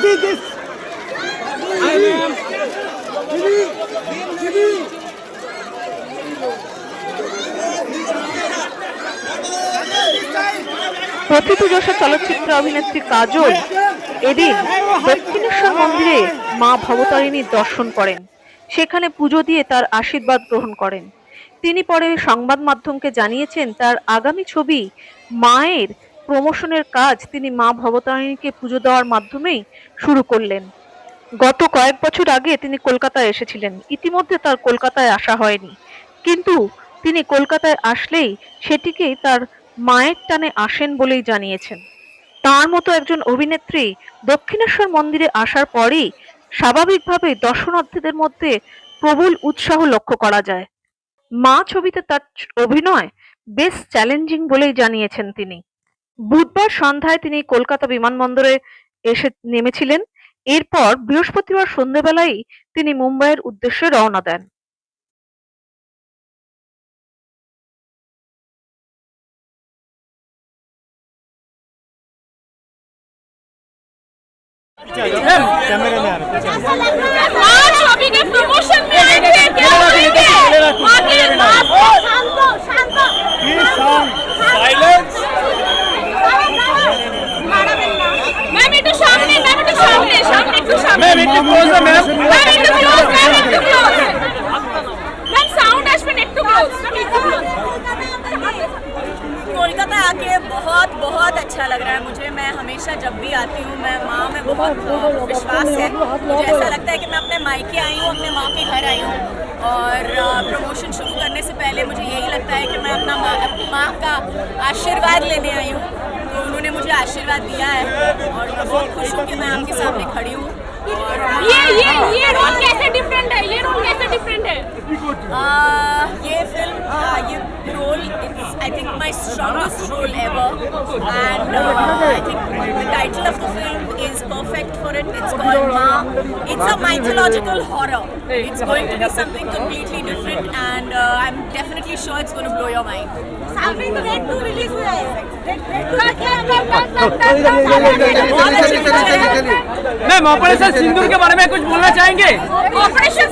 This, this. Hi, ma'am. Jimmy, Jimmy. চলচ্চিত্র অভিনেত্রী কাজল এদিন দক্ষিণেশ্বর মন্দিরে মা ভবতারিণীর দর্শন করেন সেখানে পুজো দিয়ে তার আশীর্বাদ গ্রহণ করেন তিনি পরে সংবাদ মাধ্যমকে জানিয়েছেন তার আগামী ছবি মায়ের প্রমোশনের কাজ তিনি মা ভবতারিণীকে পুজো দেওয়ার মাধ্যমেই শুরু করলেন। গত কয়েক বছর আগে তিনি কলকাতায় এসেছিলেন। ইতিমধ্যে তার কলকাতায় আসা হয়নি। কিন্তু তিনি কলকাতায় আসলেই সেটিকেই তার মায়ের টানে আসেন বলেই জানিয়েছেন। তার মতো একজন অভিনেত্রী দক্ষিণেশ্বর মন্দিরে আসার পরেই স্বাভাবিকভাবেই দর্শনার্থীদের মধ্যে প্রবল উৎসাহ লক্ষ্য করা যায়। মা ছবিতে তার অভিনয় বেশ চ্যালেঞ্জিং বলেই জানিয়েছেন তিনি। বুধবার সন্ধ্যায় তিনি কলকাতা বিমানবন্দরে এসে নেমেছিলেন এরপর বৃহস্পতিবার সন্ধ্যেবেলায় তিনি মুম্বাইয়ের উদ্দেশ্যে রওনা দেন कैमरे में आ रहे आज close না, ম্যাম। ম্যাম একটু ক্লোজ ম্যাম একটু ক্লোজ ম্যাম সাউন্ড আসবেন একটু ক্লোজ ম্যাম একটু ক্লোজ कोलकाता आके बहुत बहुत अच्छा लग रहा है मुझे मैं हमेशा जब भी आती हूँ मैं माँ में बहुत अ, विश्वास है मुझे ऐसा लगता है कि मैं अपने मायके आई हूँ अपने माँ के घर आई हूँ और प्रमोशन शुरू करने से पहले मुझे यही लगता है कि मैं अपना माँ अपनी माँ का आशीर्वाद लेने आई हूँ तो उन्होंने मुझे आशीर्वाद दिया है और मैं बहुत खुश हूँ कि मैं आपके सामने खड़ी हूँ और ये ये ये रोल कैसे डिफरेंट है ये रोल कैसे डिफरेंट है Uh, ये फिल्म uh, ये role it's I think my strongest role ever and I think the title of the film is perfect for it it's called Maa it's a mythological horror it's going to be something completely different and uh, I'm definitely sure it's going to blow your mind सामने तो red to release हुआ बहुत अच्छी picture है ma'am operation सिंदूर के बारे में कुछ बोलना चाहेंगे? ऑपरेशन